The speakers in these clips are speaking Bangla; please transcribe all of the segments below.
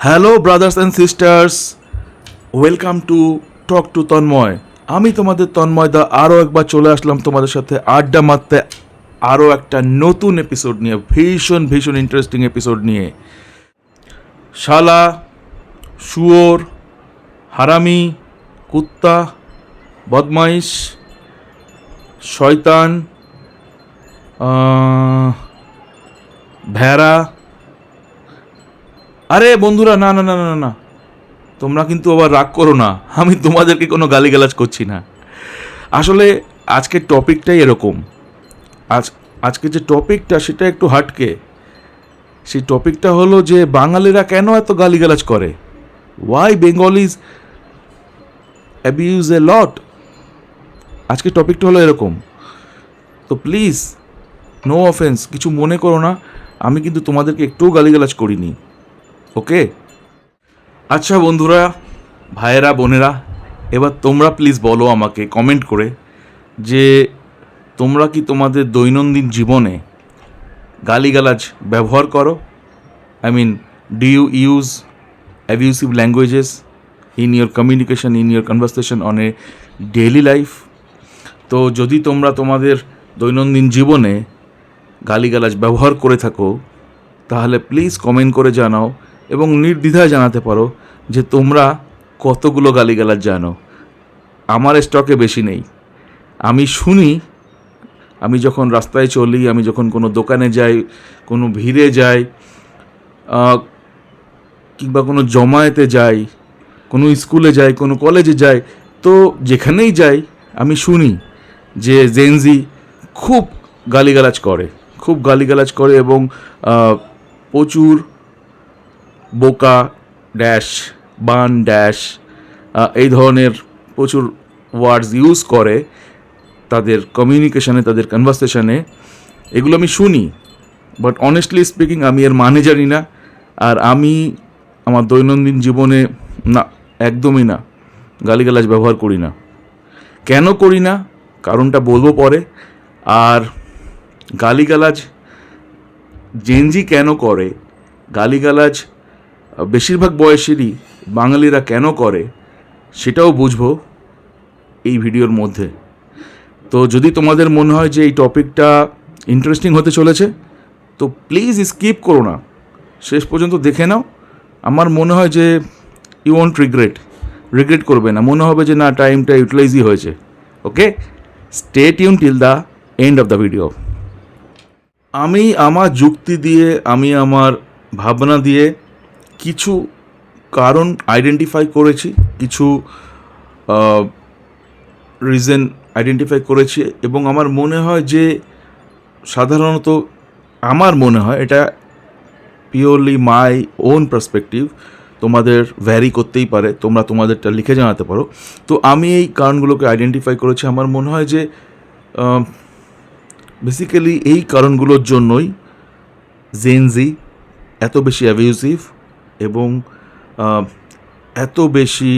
Hello brothers and sisters welcome to talk to Tanmoy আমি তোমাদের তন্ময় দা আরও একবার চলে আসলাম তোমাদের সাথে আড্ডা মারতে আরও একটা নতুন এপিসোড নিয়ে, ভীষণ ভীষণ ইন্টারেস্টিং এপিসোড নিয়ে। শালা, শুয়োর, হারামি, কুত্তা, বদমাইশ, শয়তান ভেড়া আরে বন্ধুরা না না না না না, তোমরা কিন্তু আবার রাগ করো না। আমি তোমাদেরকে কোনো গালিগালাজ করছি না। আসলে আজকের টপিকটাই এরকম। আজ আজকে যে টপিকটা সেটা একটু হাটকে। সেই টপিকটা হলো যে বাঙালিরা কেন এত গালিগালাজ করে? Why Bengal Bengalis abuse a lot আজকের টপিকটা হলো এরকম। তো প্লিজ নো অফেন্স কিছু মনে করো না। আমি কিন্তু তোমাদেরকে একটুও গালিগালাজ করিনি। ওকে? আচ্ছা বন্ধুরা, ভাইয়েরা, বোনেরা, এবার তোমরা প্লিজ বলো আমাকে কমেন্ট করে যে তোমরা কি তোমাদের দৈনন্দিন জীবনে গালিগালাজ ব্যবহার করো? I mean do you use abusive languages in your communication in your conversation on a daily life তো যদি তোমরা তোমাদের দৈনন্দিন জীবনে গালিগালাজ ব্যবহার করে থাকো, তাহলে প্লিজ কমেন্ট করে জানাও। এবং নির্দ্বিধায় জানাতে পারো যে তোমরা কতগুলো গালিগালাজ জানো। আমার স্টকে বেশি নেই। আমি শুনি, আমি যখন রাস্তায় চলি, আমি যখন কোনো দোকানে যাই, কোনো ভিড়ে যাই কিংবা কোনো জমায়েতে যাই, কোনো স্কুলে যাই, কোনো কলেজে যাই, তো যেখানেই যাই, আমি শুনি যে জেনজি খুব গালিগালাজ করে, খুব গালিগালাজ করে এবং প্রচুর বোকা ড্যাশ, বান ড্যাশ এই ধরনের প্রচুর ওয়ার্ডস ইউজ করে তাদের কমিউনিকেশানে তাদের কনভারসেশনে এগুলো আমি শুনি বাট অনেস্টলি স্পিকিং আমি এর মানে জানি না। আর আমি আমার দৈনন্দিন জীবনে না, একদমই না, গালিগালাজ ব্যবহার করি না। কেন করি না? কারণটা বলব পরে। আর গালিগালাজ জেনজি কেন করে? গালিগালাজ বেশিরভাগ বয়সেরই বাঙালিরা কেন করে, সেটাও বুঝব এই ভিডিওর মধ্যে। তো যদি তোমাদের মনে হয় যে এই টপিকটা ইন্টারেস্টিং হতে চলেছে, তো প্লিজ স্কিপ করো না। শেষ পর্যন্ত দেখে নাও। আমার মনে হয় যে ইউ ওয়ন্ট রিগ্রেট রিগ্রেট করবে না। মনে হবে যে না টাইমটা ইউটিলাইজই হয়েছে। Okay stay tune till the end of the video আমি আমার যুক্তি দিয়ে, আমি আমার ভাবনা দিয়ে কিছু কারণ আইডেন্টিফাই করেছি, কিছু রিজন আইডেন্টিফাই করেছি এবং আমার মনে হয় যে সাধারণত আমার মনে হয় এটা পিওরলি মাই ওন পার্সপেক্টিভ তোমাদের ভ্যারি করতেই পারে, তোমরা তোমাদেরটা লিখে জানাতে পারো। তো আমি এই কারণগুলোকে আইডেন্টিফাই করেছি, আমার মনে হয় যে বেসিক্যালি এই কারণগুলোর জন্যই জেনজি এত বেশি অ্যাবিউসিভ এবং এত বেশি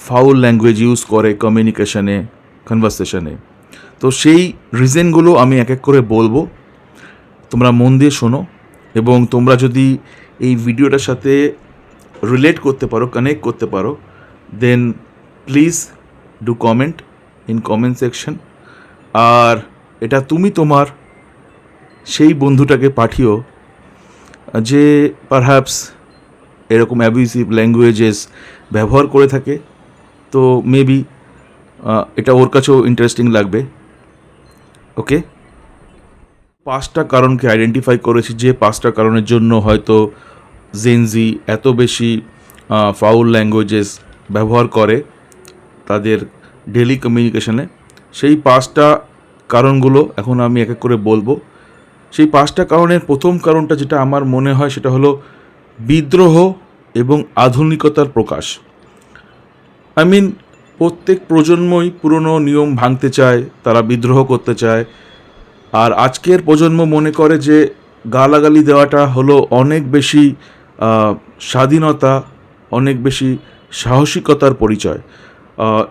ফাউল ল্যাঙ্গুয়েজ ইউজ করে কমিউনিকেশনে কনভারসেশনে তো সেই রিজনগুলো আমি এক এক করে বলব। তোমরা মন দিয়ে শোনো এবং তোমরা যদি এই ভিডিওটার সাথে রিলেট করতে পারো কানেক্ট করতে পারো then please do comment in comment section আর এটা তুমি তোমার সেই বন্ধুটাকে পাঠিও, যে পারহ্যাপস এরকম অ্যাবিউসিভ ল্যাঙ্গুয়েজেস ব্যবহার করে থাকে। তো মেবি এটা ওর কাছেও ইন্টারেস্টিং লাগবে। ওকে পাঁচটা কারণকে আইডেন্টিফাই করেছি যে পাঁচটা কারণের জন্য হয়তো জেনজি এত বেশি ফাউল ল্যাঙ্গুয়েজেস ব্যবহার করে তাদের ডেলি কমিউনিকেশনে সেই পাঁচটা কারণগুলো এখন আমি এক এক করে বলব। সেই পাঁচটা কারণের প্রথম কারণটা যেটা আমার মনে হয় সেটা হলো বিদ্রোহ এবং আধুনিকতার প্রকাশ। আই মিন প্রত্যেক প্রজন্মই পুরনো নিয়ম ভাঙতে চায়, তারা বিদ্রোহ করতে চায়। আর আজকের প্রজন্ম মনে করে যে গালাগালি দেওয়াটা হলো অনেক বেশি স্বাধীনতা, অনেক বেশি সাহসিকতার পরিচয়।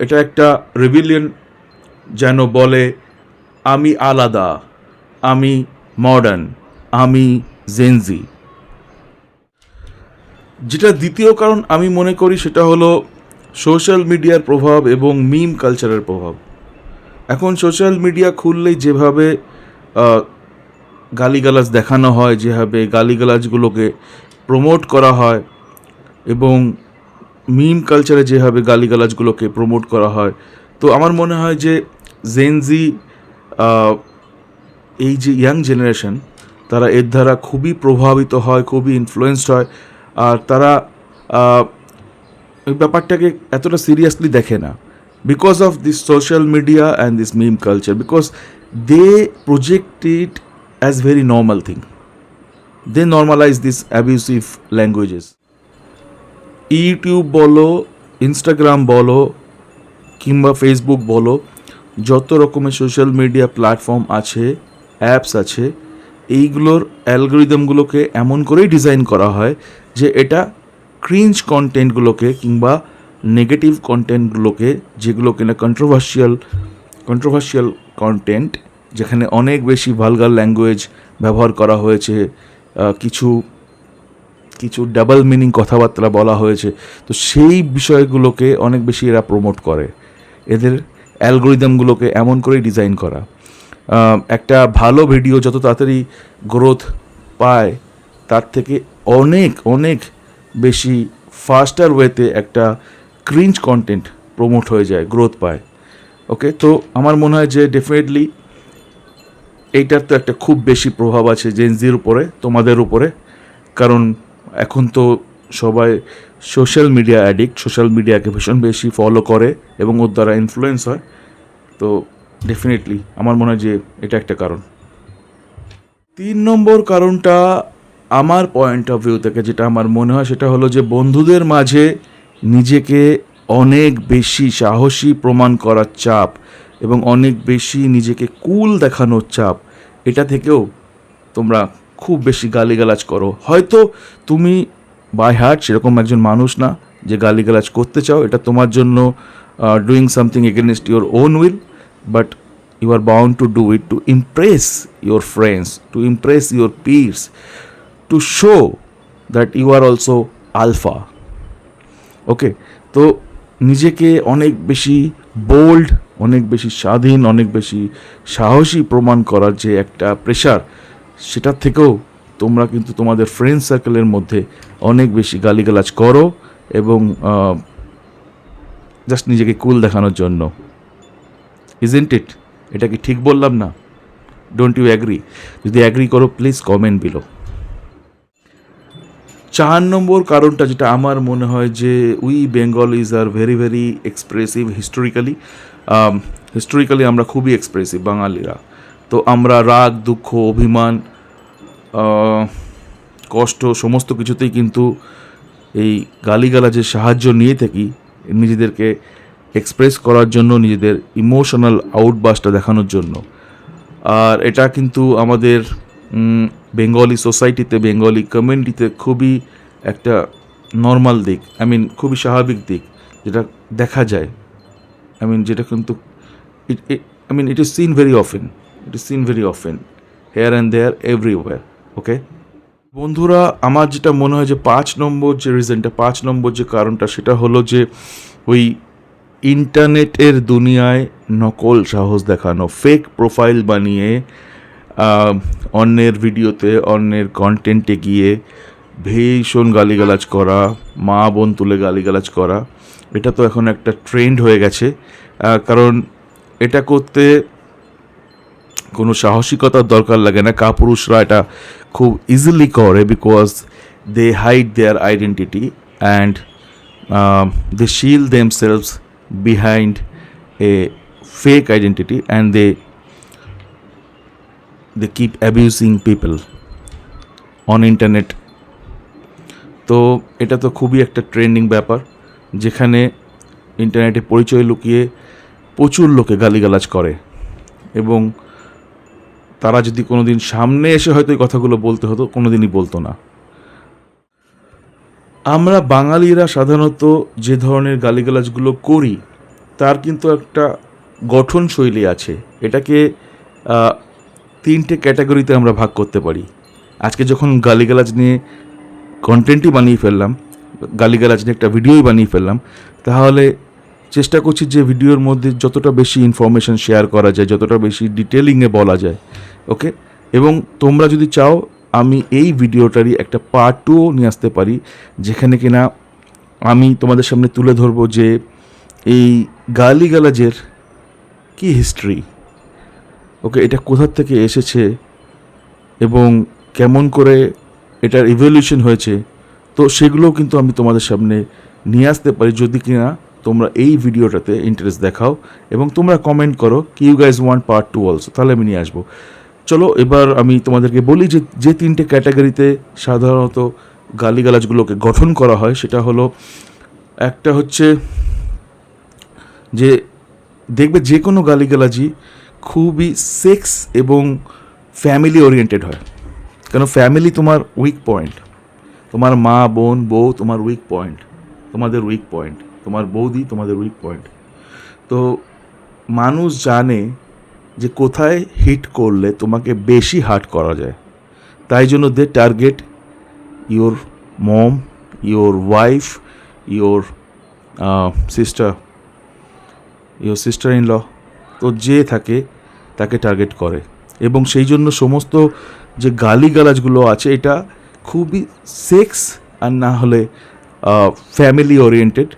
এটা একটা রেভিলিয়ন যেন বলে, আমি আলাদা, আমি মডার্ন আমি জেনজি যেটা দ্বিতীয় কারণ আমি মনে করি সেটা হলো সোশ্যাল মিডিয়ার প্রভাব এবং মিম কালচারের প্রভাব। এখন সোশ্যাল মিডিয়া খুললেই যেভাবে গালিগালাজ দেখানো হয়, যেভাবে গালিগালাজগুলোকে প্রমোট করা হয় এবং মিম কালচারে যেভাবে গালিগালাজগুলোকে প্রমোট করা হয়, তো আমার মনে হয় যে জেনজি এই যে ইয়াং জেনারেশন তারা এর দ্বারা খুবই প্রভাবিত হয়, খুবই ইনফ্লুয়েসড হয়। আর তারা ব্যাপারটাকে এতটা সিরিয়াসলি দেখে না। Because of this social media and this meme culture because they project it as very normal thing they normalise this abusive languages YouTube বলো ইনস্টাগ্রাম বলো, কিংবা ফেসবুক বলো, যত রকমের সোশ্যাল মিডিয়া প্ল্যাটফর্ম আছে অ্যাপস আছে এইগুলোর অ্যালগোরিদমগুলোকে এমন করেই ডিজাইন করা হয় যে এটা ক্রিঞ্জ কন্টেন্টগুলোকে কিংবা নেগেটিভ কন্টেন্টগুলোকে যেগুলো কিনা কন্ট্রোভার্সিয়াল কন্ট্রোভার্সিয়াল কন্টেন্ট যেখানে অনেক বেশি ভালগার ল্যাঙ্গুয়েজ ব্যবহার করা হয়েছে কিছু কিছু ডাবল মিনিং কথাবার্তা বলা হয়েছে। তো সেই বিষয়গুলোকে অনেক বেশি এরা প্রমোট করে। এদের অ্যালগোরিদমগুলোকে এমন করেই ডিজাইন করা। একটা ভালো ভিডিও যত তাড়াতাড়ি গ্রোথ পায়, তার থেকে অনেক অনেক বেশি ফাস্টার ওয়েতে একটা ক্রিঞ্জ কন্টেন্ট প্রমোট হয়ে যায় গ্রোথ পায়। ওকে তো আমার মনে হয় যে ডেফিনেটলি এইটার তো একটা খুব বেশি প্রভাব আছে জেনজির উপরে, তোমাদের উপরে। কারণ এখন তো সবাই সোশ্যাল মিডিয়া অ্যাডিক্ট সোশ্যাল মিডিয়াকে ভীষণ বেশি ফলো করে এবং ওর দ্বারা ইনফ্লুয়েন্স হয়। তো ডেফিনেটলি আমার মনে হয় যে এটা একটা কারণ। তিন নম্বর কারণটা আমার পয়েন্ট অফ ভিউ থেকে যেটা আমার মনে হয় সেটা হলো যে বন্ধুদের মাঝে নিজেকে অনেক বেশি সাহসী প্রমাণ করার চাপ এবং অনেক বেশি নিজেকে কুল দেখানোর চাপ, এটা থেকেও তোমরা খুব বেশি গালিগালাজ করো। হয়তো তুমি বাই হার্ট সেরকম একজন মানুষ না যে গালিগালাজ করতে চাও, এটা তোমার জন্য doing something against your own will but you are bound to do it to impress your friends, to impress your peers, to show that you are also alpha. Okay তো নিজেকে অনেক বেশি বোল্ড অনেক বেশি স্বাধীন অনেক বেশি সাহসী প্রমাণ করার যে একটা প্রেশার সেটার থেকেও তোমরা কিন্তু তোমাদের ফ্রেন্ড সার্কেলের মধ্যে অনেক বেশি গালিগালাজ করো এবং জাস্ট নিজেকে কুল দেখানোর জন্য ইজেন্ট ইট এটা কি ঠিক বললাম না? ডোন্ট ইউ অ্যাগ্রি যদি অ্যাগ্রি করো প্লিজ কমেন্ট বিলো চার নম্বর কারণটা যেটা আমার মনে হয় যে we Bengalis are very very expressive historically historically আমরা খুবই এক্সপ্রেসিভ বাঙালিরা। তো আমরা রাগ, দুঃখ, অভিমান কষ্ট, সমস্ত কিছুতেই কিন্তু এই গালিগালাজের সাহায্য নিয়ে থাকি নিজেদেরকে এক্সপ্রেস করার জন্য নিজেদের ইমোশনাল আউটবাসটা দেখানোর জন্য। আর এটা কিন্তু আমাদের বেঙ্গলি সোসাইটিতে বেঙ্গলি কমিউনিটিতে খুবই একটা নর্মাল দিক আই মিন খুবই স্বাভাবিক দিক, যেটা দেখা যায়। আই মিন যেটা কিন্তু I mean it is seen very often it is seen very often here and there everywhere okay বন্ধুরা, আমার যেটা মনে হয় যে পাঁচ নম্বর যে রিজনটা পাঁচ নম্বর যে কারণটা, সেটা হলো যে ওই ইন্টারনেটের দুনিয়ায় নকল সাহস দেখানো ফেক প্রোফাইল বানিয়ে অন্যের ভিডিওতে, অন্যের কন্টেন্টে গিয়ে ভীষণ গালিগালাজ করা, মা বোন তুলে গালিগালাজ করা, এটা তো এখন একটা ট্রেন্ড হয়ে গেছে। কারণ এটা করতে কোনো সাহসিকতার দরকার লাগে না। কাপুরুষরা এটা খুব ইজিলি করে because they hide their identity and they shield them behind a fake identity and they they keep abusing people on internet তো এটা তো খুবই একটা ট্রেন্ডিং ব্যাপার, যেখানে ইন্টারনেটে পরিচয় লুকিয়ে প্রচুর লোকে গালিগালাজ করে। এবং তারা যদি কোনো দিন সামনে এসে হয়তো এই কথাগুলো বলতে হতো কোনো দিনই বলতো না। আমরা বাঙালিরা সাধারণত যে ধরনের গালিগালাজগুলো করি, তার কিন্তু একটা গঠনশৈলী আছে। এটাকে তিনটে ক্যাটাগরিতে আমরা ভাগ করতে পারি। আজকে যখন গালিগালাজ নিয়ে কন্টেন্টই বানিয়ে ফেললাম, গালিগালাজ নিয়ে একটা ভিডিওই বানিয়ে ফেললাম, তাহলে চেষ্টা করছি যে ভিডিওর মধ্যে যতটা বেশি ইনফরমেশন শেয়ার করা যায়, যতটা বেশি ডিটেলিংয়ে বলা যায় ওকে এবং তোমরা যদি চাও আমি এই ভিডিওটারই একটা পার্ট টুও নিয়ে আসতে পারি, যেখানে কিনা আমি তোমাদের সামনে তুলে ধরবো যে এই গালিগালাজের কি হিস্ট্রি ওকে এটা কোথার থেকে এসেছে এবং কেমন করে এটার ইভলিউশন হয়েছে? তো সেগুলোও কিন্তু আমি তোমাদের সামনে নিয়ে আসতে পারি, যদি কিনা তোমরা এই ভিডিওটাতে ইন্টারেস্ট দেখাও এবং তোমরা কমেন্ট করো, কি you guys want part two also তাহলে আমি নিয়ে আসব। চলো, এবার আমি তোমাদেরকে বলি যে যে তিনটে ক্যাটাগরিতে সাধারণত গালিগালাজগুলোকে গঠন করা হয়, সেটা হলো, একটা হচ্ছে যে, দেখবে যে কোনো গালিগালাজি খুবই সেক্স এবং ফ্যামিলি ওরিয়েন্টেড হয়। কেন? ফ্যামিলি তোমার উইক পয়েন্ট। তোমার মা, বোন, বউ, তোমার উইক পয়েন্ট। তোমাদের উইক পয়েন্ট। তোমার বৌদি, তোমাদের উইক পয়েন্ট। তো মানুষ জানে যে কোথায় হিট করলে তোমাকে বেশি হার্ট করা যায়। তাই জন্য they target your mom your wife your sister your sister in law তো যে থাকে তাকে টার্গেট করে। এবং সেই জন্য সমস্ত যে গালিগালাজগুলো আছে, এটা খুবই সেক্স আর না হলে family oriented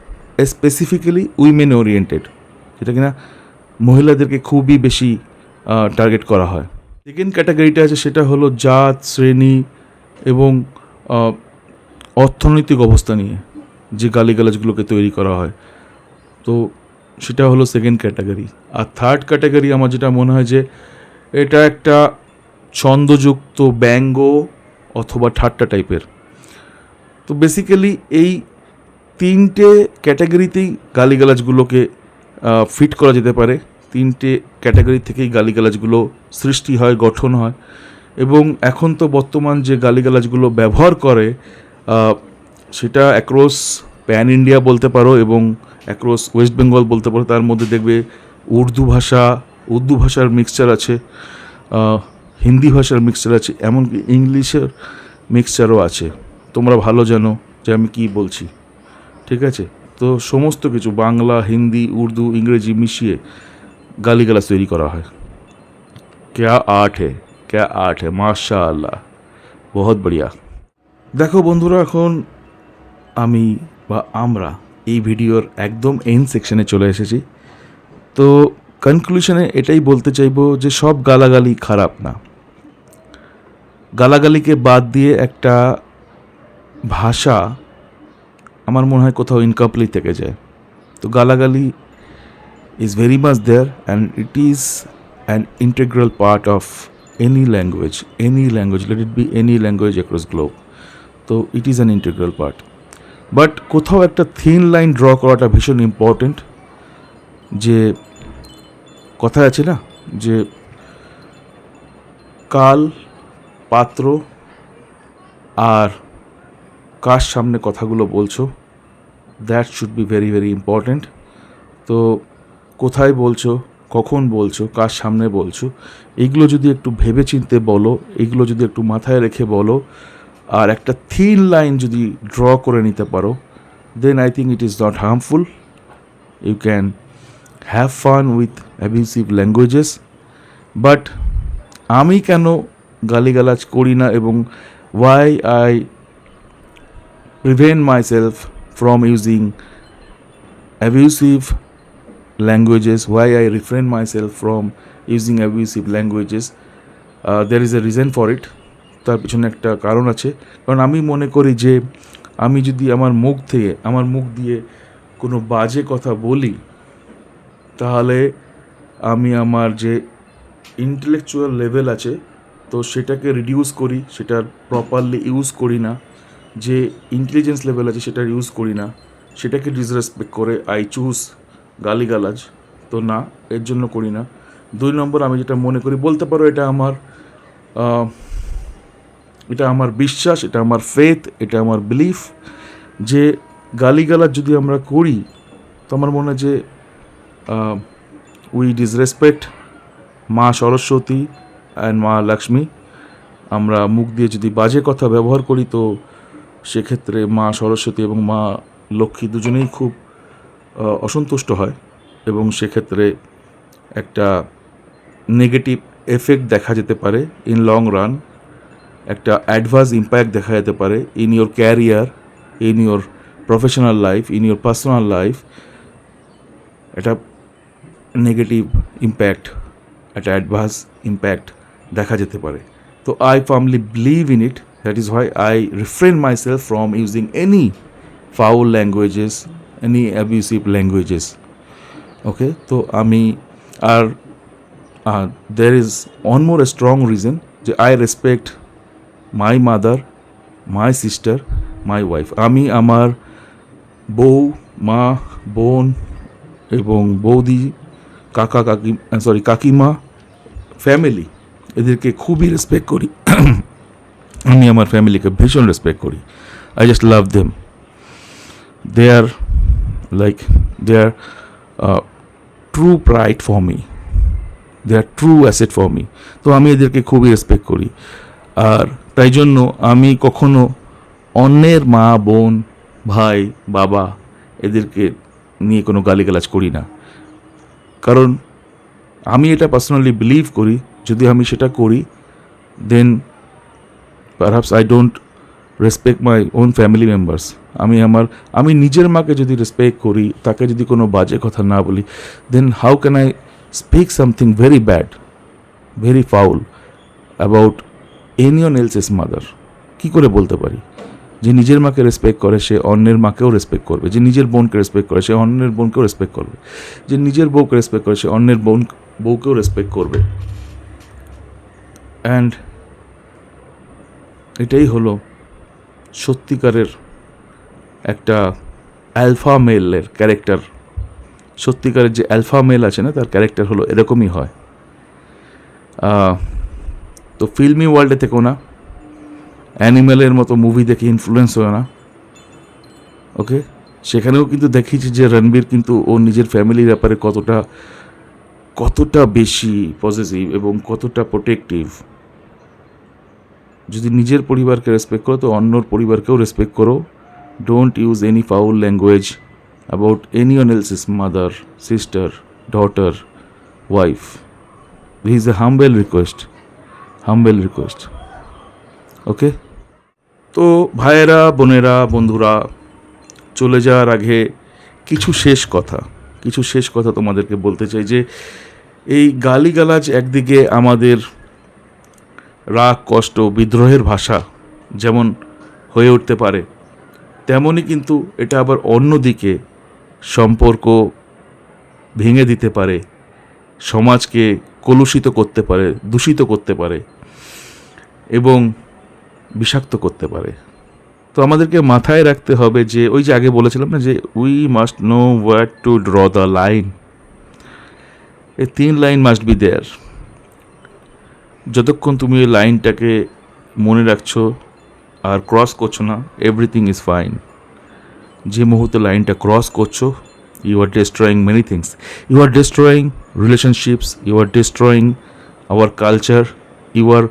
specifically women oriented যেটা কিনা মহিলাদেরকে খুবই বেশি টার্গেট করা হয়। সেকেন্ড ক্যাটাগরিটা আছে, সেটা হলো জাত, শ্রেণি এবং অর্থনৈতিক অবস্থা নিয়ে যে গালিগালাজগুলোকে তৈরি করা হয়। তো সেটা হলো সেকেন্ড ক্যাটাগরি আর থার্ড ক্যাটাগরি আমার যেটা মনে হয় যে, এটা একটা ছন্দযুক্ত ব্যঙ্গ অথবা ঠাট্টা টাইপের তো বেসিক্যালি এই তিনটে ক্যাটাগরিতেই গালিগালাজগুলোকে ফিট করা যেতে পারে। তিনটে ক্যাটাগরি থেকেই গালিগালাজগুলো সৃষ্টি হয়, গঠন হয়। এবং এখন তো বর্তমান যে গালিগালাজগুলো ব্যবহার করে সেটা অ্যাক্রস প্যান ইন্ডিয়া বলতে পারো এবং অ্যাক্রস ওয়েস্ট বেঙ্গল বলতে পারো, তার মধ্যে দেখবে উর্দু ভাষা, উর্দু ভাষার মিক্সচার আছে হিন্দি ভাষার মিক্সচার আছে, এমনকি ইংলিশের মিক্সচারও আছে। তোমরা ভালো জানো যে আমি কী বলছি, ঠিক আছে? তো সমস্ত কিছু, বাংলা, হিন্দি, উর্দু, ইংরেজি মিশিয়ে গালিগালাজ তৈরি করা হয়। ক্যা আর্ট হে? ক্যা আর্ট হে? মাশা আল্লাহ বহুত বড়িয়া। দেখো বন্ধুরা, এখন আমি বা আমরা এই ভিডিওর একদম এন্ড সেকশনে চলে এসেছি। তো কনক্লুশনে এটাই বলতে চাইব যে সব গালাগালি খারাপ না। গালাগালিকে বাদ দিয়ে একটা ভাষা আমার মনে হয় কোথাও ইনকমপ্লিট থেকে যায়। তো গালাগালি is very much there and it is an integral part of any language any language let it be any language across globe তো it is an integral part but কোথাও একটা থিন লাইন ড্র করাটা ভীষণ ইম্পর্টেন্ট যে কথা আছে না, যে কাল, পাত্র আর কার সামনে কথাগুলো বলছো that should be very very important তো কোথায় বলছো? কখন বলছো? কার সামনে বলছো? এইগুলো যদি একটু ভেবে চিনতে বলো এইগুলো যদি একটু মাথায় রেখে বলো, আর একটা থিন লাইন যদি ড্র করে নিতে পারো then I think it is not harmful you can have fun with abusive languages but আমি কেন গালিগালাজ করি না এবং why I prevent myself from using abusive languages why i refrain myself from using abusive languages uh, there is a for it. তার পিছনে একটা কারণ আছে। কারণ আমি মনে করি যে আমি যদি আমার মুখ থেকে আমার মুখ দিয়ে কোনো বাজে কথা বলি তাহলে আমি আমার যে ইন্টেলেকচুয়াল লেভেল আছে তো সেটাকে রিডিউস করি সেটার প্রপারলি ইউজ করি না। যে ইন্টেলিজেন্স লেভেল আছে সেটার ইউজ করি না। সেটাকে ডিসরেসপেক্ট করে আই চুজ গালিগালাজ, তো না, এর জন্য করি না। দুই নম্বর, আমি যেটা মনে করি, বলতে পারো এটা আমার এটা আমার বিশ্বাস, এটা আমার ফেথ এটা আমার বিলিফ যে গালিগালাজ যদি আমরা করি, তো আমার মনে হয় যে উই ডিসরেসপেক্ট মা সরস্বতী অ্যান্ড মা লক্ষ্মী। আমরা মুখ দিয়ে যদি বাজে কথা ব্যবহার করি, তো সেক্ষেত্রে মা সরস্বতী এবং মা লক্ষ্মী দুজনেই খুব অসন্তুষ্ট হয় এবং সেক্ষেত্রে একটা নেগেটিভ এফেক্ট দেখা যেতে পারে ইন লং রান একটা অ্যাডভার্স ইম্প্যাক্ট দেখা যেতে পারে in your career in your professional life in your personal life একটা নেগেটিভ ইম্প্যাক্ট একটা অ্যাডভার্স ইম্প্যাক্ট দেখা যেতে পারে। তো I firmly believe in it that is why I refrain myself from using any foul languages any abusive languages okay তো আমি আর there is one more a strong reason যে I respect my mother my sister my wife আমি আমার বউ, মা, বোন এবং বৌদি, কাকা, কাকি সরি কাকিমা ফ্যামিলি এদেরকে খুবই রেসপেক্ট করি। আমি আমার ফ্যামিলিকে ভীষণ রেসপেক্ট করি। I just love them they are they are true pride for me they are true asset for me তো আমি এদেরকে খুবই রেসপেক্ট করি। আর তাই জন্য আমি কখনো অন্যের মা, বোন, ভাই, বাবা এদেরকে নিয়ে কোনো গালিগালাজ করি না। কারণ আমি এটা পার্সোনালি বিলিভ করি। যদি আমি সেটা করি then perhaps I don't respect my own family members আমি আমার, আমি নিজের মাকে যদি রেসপেক্ট করি, তাকে যদি কোনো বাজে কথা না বলি then how can I speak something very bad very foul about anyone else's mother কী করে বলতে পারি? যে নিজের মাকে রেসপেক্ট করে, সে অন্যের মাকেও রেসপেক্ট করবে। যে নিজের বোনকে রেসপেক্ট করে, সে অন্যের বোনকেও রেসপেক্ট করবে। যে নিজের বউকে রেসপেক্ট করে, সে অন্যের বোন, বউকেও রেসপেক্ট করবে। অ্যান্ড এটাই হলো সত্যিকারের একটা অ্যালফা মেলের ক্যারেক্টার সত্যিকারের যে অ্যালফা মেল আছে না, তার ক্যারেক্টার হলো এরকমই হয়। তো ফিল্মি ওয়ার্ল্ডে থেকেও না অ্যানিমেলের মতো মুভি দেখে ইনফ্লুয়েন্স হয় না। ওকে সেখানেও কিন্তু দেখিয়েছি যে রণবীর কিন্তু ওর নিজের ফ্যামিলির ব্যাপারে কতটা কতটা বেশি পজিটিভ এবং কতটা প্রোটেক্টিভ যদি নিজের পরিবারকে রেসপেক্ট করো, তো অন্যর পরিবারকেও রেসপেক্ট করো। Don't use any foul language about anyone else's mother sister daughter wife is a humble request humble request okay তো ভাইয়েরা, বোনেরা, বন্ধুরা, চলে যাওয়ার আগে কিছু শেষ কথা, কিছু শেষ কথা তোমাদেরকে বলতে চাই যে, এই গালিগালাজ একদিকে আমাদের রাগ, কষ্ট, বিদ্রোহের ভাষা যেমন হয়ে উঠতে পারে তেমনই কিন্তু এটা আবার অন্যদিকে সম্পর্ক ভেঙে দিতে পারে, সমাজকে কলুষিত করতে পারে, দূষিত করতে পারে এবং বিষাক্ত করতে পারে। তো আমাদেরকে মাথায় রাখতে হবে যে ওই যে আগে বলেছিলাম না যে we must know where to draw the line এই তিন লাইন মাস্ট বি দেয়ার যতক্ষণ তুমি ওই লাইনটাকে মনে রাখছো আর ক্রস করছ না এভরিথিং ইজ ফাইন যে মুহূর্তে লাইনটা ক্রস করছ you are destroying many things you are destroying relationships you are destroying our culture you are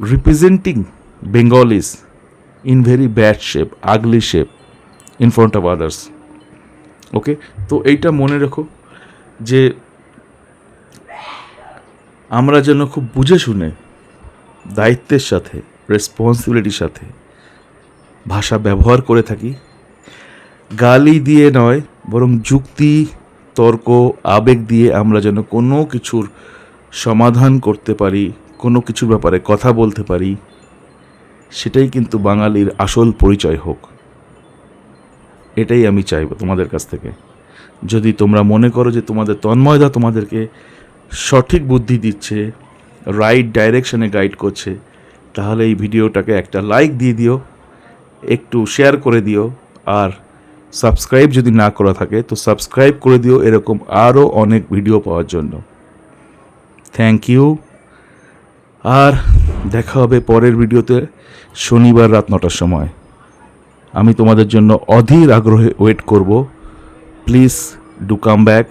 representing Bengalis in very bad shape ugly shape in front of others. Okay তো এইটা মনে রেখো যে আমরা যেন খুব বুঝে শুনে, দায়িত্বের সাথে রেসপন্সিবিলিটির সাথে ভাষা ব্যবহার করে থাকি। গালি দিয়ে নয়, বরং যুক্তি, তর্ক, আবেগ দিয়ে আমরা যেন কোনো কিছুর সমাধান করতে পারি, কোনো কিছুর ব্যাপারে কথা বলতে পারি, সেটাই কিন্তু বাঙালির আসল পরিচয় হোক। এটাই আমি চাইব তোমাদের কাছ থেকে। যদি তোমরা মনে করো যে তোমাদের তন্ময়দা তোমাদেরকে সঠিক বুদ্ধি দিচ্ছে রাইট ডাইরেকশনে গাইড করছে, তাহলে এই ভিডিওটাকে একটা লাইক দিয়ে দিও, একটু শেয়ার করে দিও, আর সাবস্ক্রাইব যদি না করা থাকে, তো সাবস্ক্রাইব করে দিও, এরকম আরও অনেক ভিডিও পাওয়ার জন্য। থ্যাংক ইউ আর দেখা হবে পরের ভিডিওতে, শনিবার রাত নটার সময়। আমি তোমাদের জন্য অধীর আগ্রহে ওয়েট করব। Please do come back